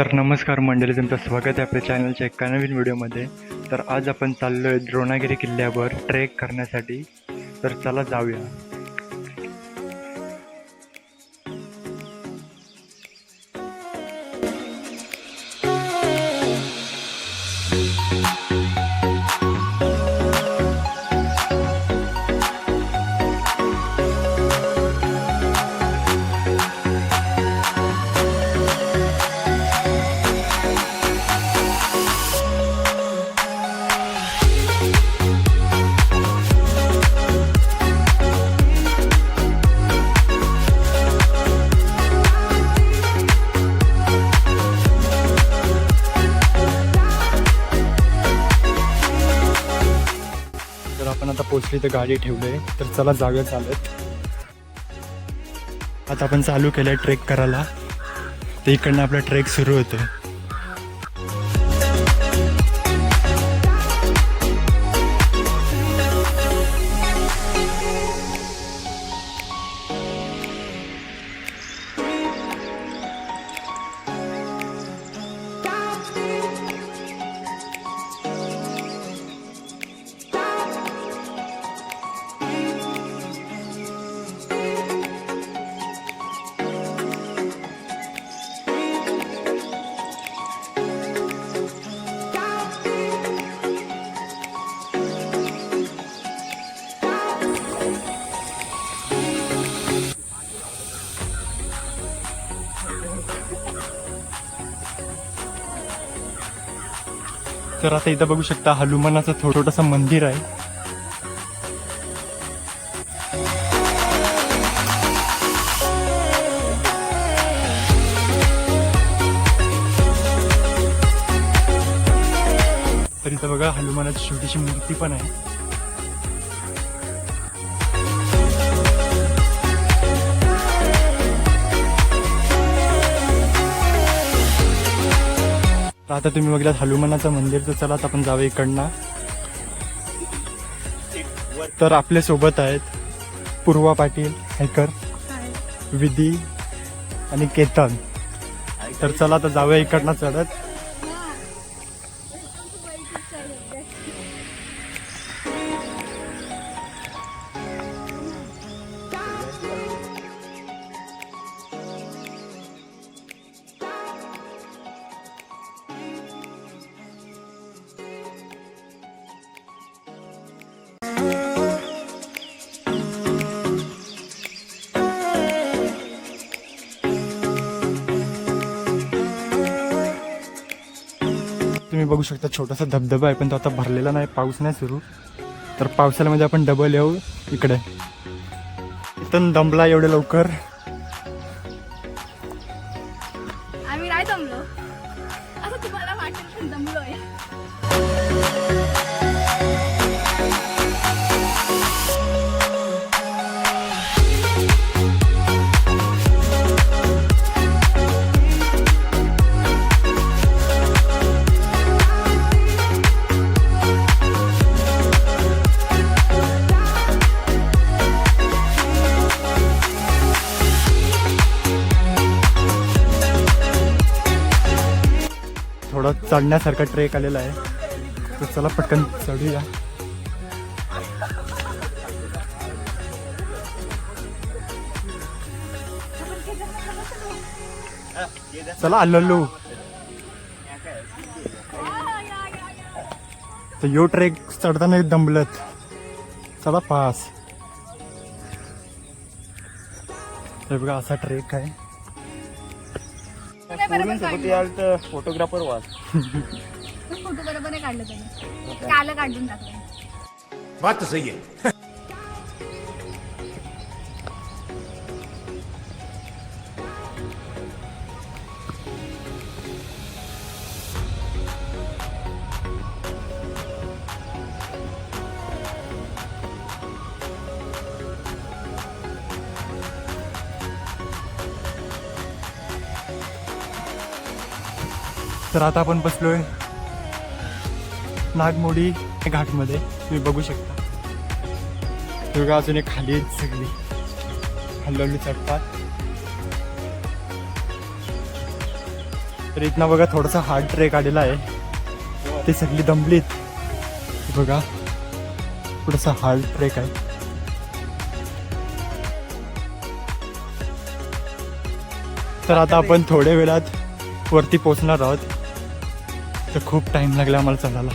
तर नमस्कार मंडळी तुमचं स्वागत आहे आपल्या चॅनलच्या एका नवीन व्हिडिओमध्ये तर आज आपण चाललो आहे द्रोणागिरी किल्ल्यावर ट्रेक करण्यासाठी. तर चला जाऊया. आपण तर गाडी ठेवली आहे तर चला जाऊया चालत. आता आपण चालू केलं आहे ट्रेक करायला. तर इकडनं आपला ट्रेक सुरू होतो तर आता इथं बघू शकता हनुमानाचं थोडं छोटंसं मंदिर आहे. तर इथं बघा हनुमानाची छोटीशी मूर्ती पण आहे. आता तुम्ही बघलात हनुमानाचं मंदिर तर चला आपण जावे इकडनं. तर आपल्यासोबत आहेत पूर्वा पाटील हॅकर विधी आणि केतन. तर चला आता जाऊया इकडनं चढत. तुम्ही बघू शकता छोटासा धबधबा आहे पण तो आता भरलेला नाही पाऊस नाही सुरू. तर पावसाळ्यामध्ये आपण डबल येऊ इकडे. इथून दमला एवढे लवकर. थोडा चढण्यासारखा ट्रेक आलेला आहे. तर चला पटकन चढूया. चला आलो तर यो ट्रेक चढताना दमलत. चला पास. हे बघा असा ट्रेक आहे. सोबत याल तर फोटोग्राफर वाच फोटो बरोबर नाही काढलं त्याने. काल काढून टाकलं. बात तो सही है तर आता आपण बसलोय नागमोडी घाटमध्ये. तुम्ही बघू शकता. दुर्गा बघा अजून एक खाली आहेत सगळी. हल्लवली चढतात. तर इथनं बघा थोडासा हार्ड ट्रेक आलेला आहे. ते सगळी दमलीत. बघा. थोडासा हार्ड ट्रेक आहे. तर आता आपण थोड्या वेळात वरती पोहोचणार आहोत. तर खूप टाइम लागला आम्हाला चालायला.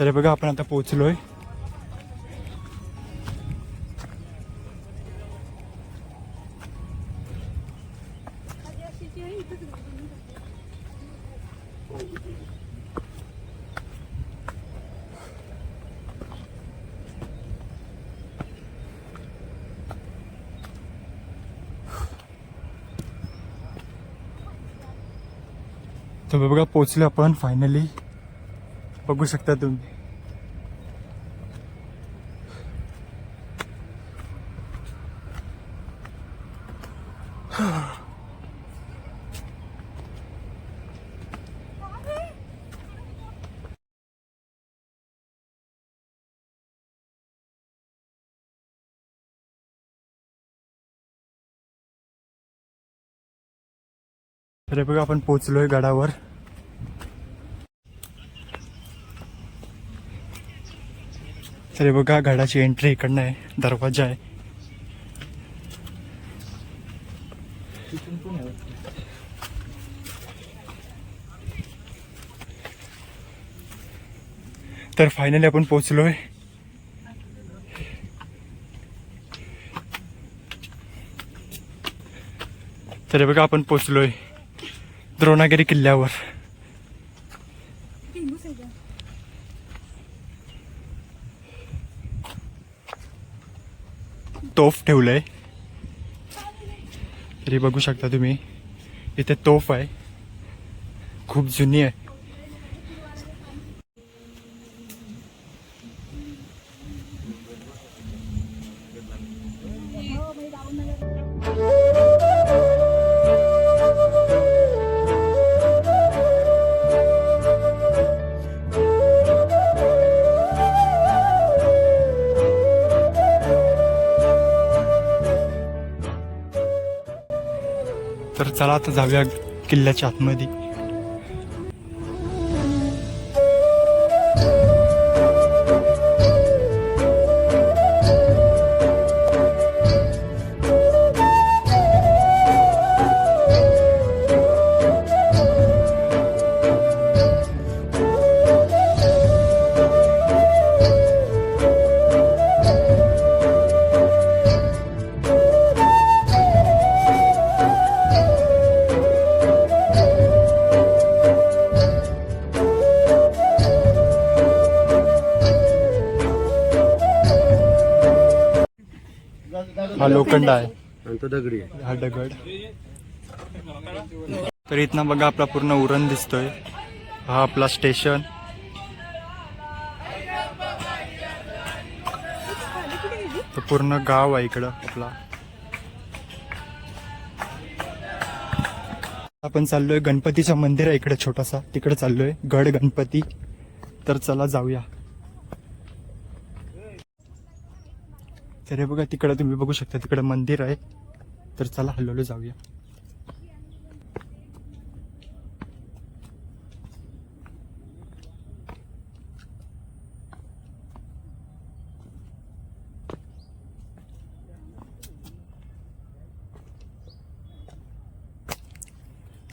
तर बघा आपण आता पोहोचलोय. तर बघा पोचलो आपण फायनली बघू शकता तुम्ही. तर हे बघा आपण पोचलोय गडावर. तर हे बघा गडाची एंट्री इकडनं आहे दरवाजा आहे. तर फायनली आपण पोचलोय तर हे बघा आपण पोचलोय द्रोणागिरी किल्ल्यावर. तोफ ठेवलंय. तरी बघू शकता तुम्ही इथे तोफ आहे. खूप जुनी आहे. चला आता जाऊया किल्ल्याच्या आतमध्ये. लोखंड आहे आणि तो दगडी आहे. हा दगड. तर इथनं बघा आपला पूर्ण उरण दिसतोय. हा आपला स्टेशन. तर पूर्ण गाव आहे इकडं आपला. आपण चाललोय गणपतीचं मंदिर आहे इकडे छोटासा. तिकडे चाललोय गड गणपती. तर चला जाऊया. तर हे बघा तिकडं तुम्ही बघू शकता तिकडं मंदिर आहे. तर चला हलवलं जाऊया.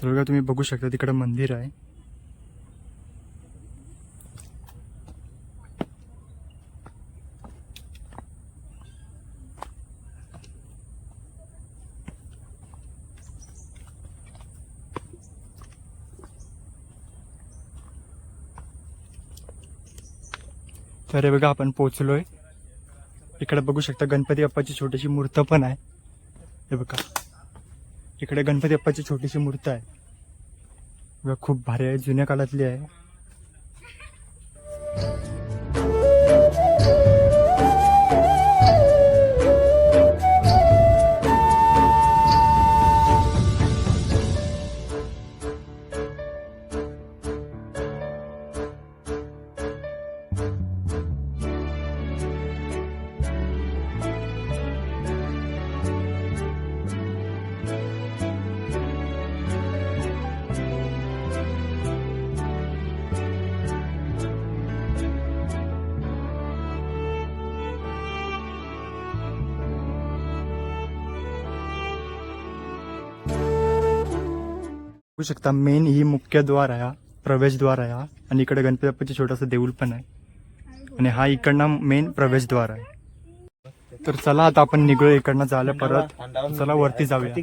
तर बघा तुम्ही बघू शकता तिकडं मंदिर आहे. तर हे बघा आपण पोचलोय इकडे बघू शकता गणपती बाप्पाची छोटीशी मूर्त पण आहे. हे बघा. इकडे गणपती बाप्पाची छोटीशी मूर्त आहे. बघा खूप भारी आहे जुन्या काळातली आहे. बघू शकता मेन ही मुख्य द्वार आहे हा प्रवेशद्वार आहे हा. आणि इकडे गणपती बाप्पाचे छोटासा देऊळ पण आहे. आणि हा इकडनं मेन प्रवेशद्वार आहे. तर चला आता आपण निघूया इकडनं झालं परत. चला वरती जाऊया.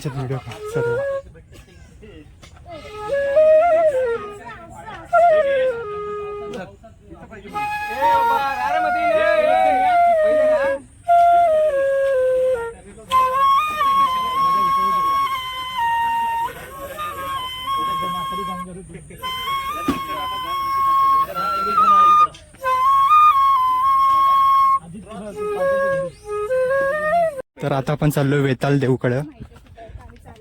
याच्यात व्हिडिओ सर्व तर आता आपण चाललोय वेताल देऊकडं.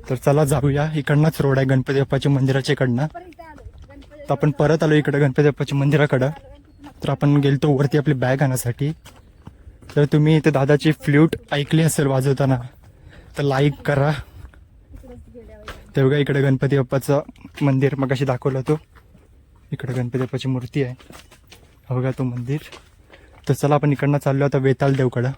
तर चला जाऊया. इकडनंच रोड आहे गणपती बाप्पाच्या मंदिराच्या इकडनं. तर आपण परत आलो इकडं गणपती बाप्पाच्या मंदिराकडं. तर आपण गेलतो वरती आपली बॅग आणण्यासाठी तर तुम्ही इथे दादाची फ्ल्यूट ऐकली असेल वाजवताना तर लाईक करा. ते बघा इकडे गणपती बाप्पाचं मंदिर मग अशी दाखवलं तो इकडे गणपती बाप्पाची मूर्ती आहे. बघा तो मंदिर. तर चला आपण इकडनं चाललो आता वेताल देवकडं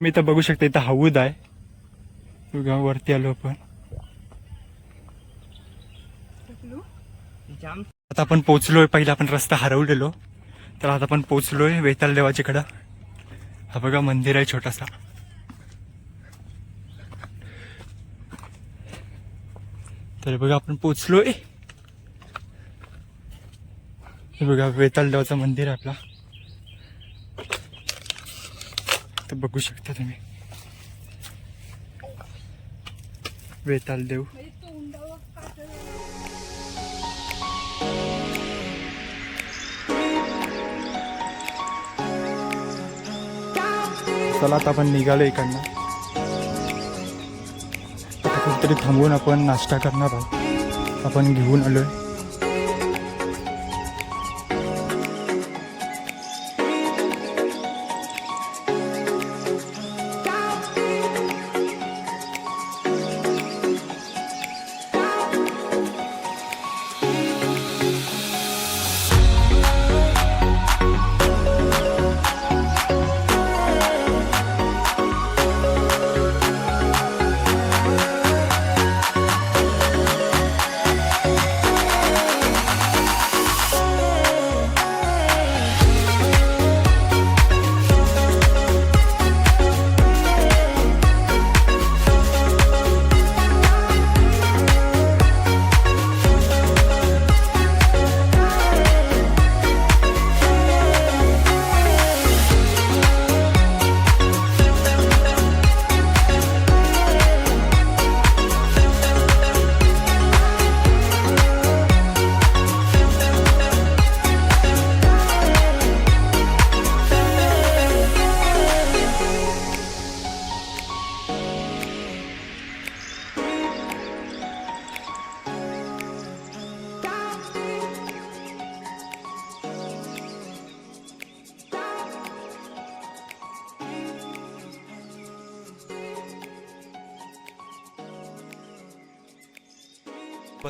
मी इथं बघू शकता इथं हौद आहे. वरती आलो आपण. आता आपण पोचलोय पहिला आपण रस्ता हरवलेलो. तर आता आपण पोचलोय वेताल देवाच्याकडं हा बघा मंदिर आहे छोटासा. तर बघा आपण पोचलोय हे बघा वेताल देवाचं मंदिर आहे आपला तर बघू शकता तुम्ही. वेताल देव चला आता आपण निघालो इकडनं. आता कुठेतरी थांबून आपण नाश्ता करणार आहोत. आपण घेऊन आलोय.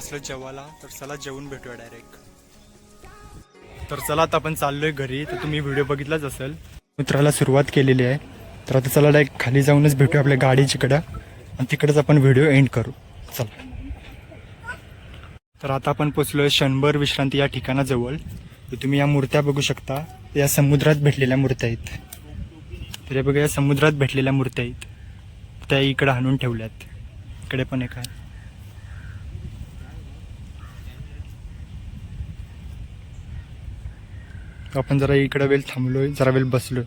बसलो जेवायला तर चला जेवून भेटूया डायरेक्ट तर चला आता आपण चाललोय घरी तर तुम्ही व्हिडिओ बघितलाच असेल. मित्राला सुरुवात केलेली आहे. तर आता चला डायरेक्ट खाली जाऊनच भेटूया आपल्या गाडीच्याकडं आणि तिकडंच आपण व्हिडिओ एंड करू. चला. तर आता आपण पोचलोय शंभर विश्रांती या ठिकाणाजवळ. तर तुम्ही या मूर्त्या बघू शकता. या समुद्रात भेटलेल्या मूर्त्या आहेत. तर हे बघा या समुद्रात भेटलेल्या मूर्त्या आहेत. त्या इकडे आणून ठेवल्यात. इकडे पण एक आहे. आपण जरा इकडे वेळ थांबलोय जरा वेळ बसलोय.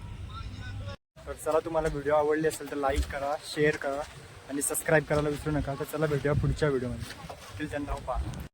तर चला तुम्हाला व्हिडिओ आवडली असेल तर लाईक करा शेअर करा आणि सबस्क्राईब करायला विसरू नका. तर चला भेटूया पुढच्या व्हिडिओमध्ये त्यांना पहा.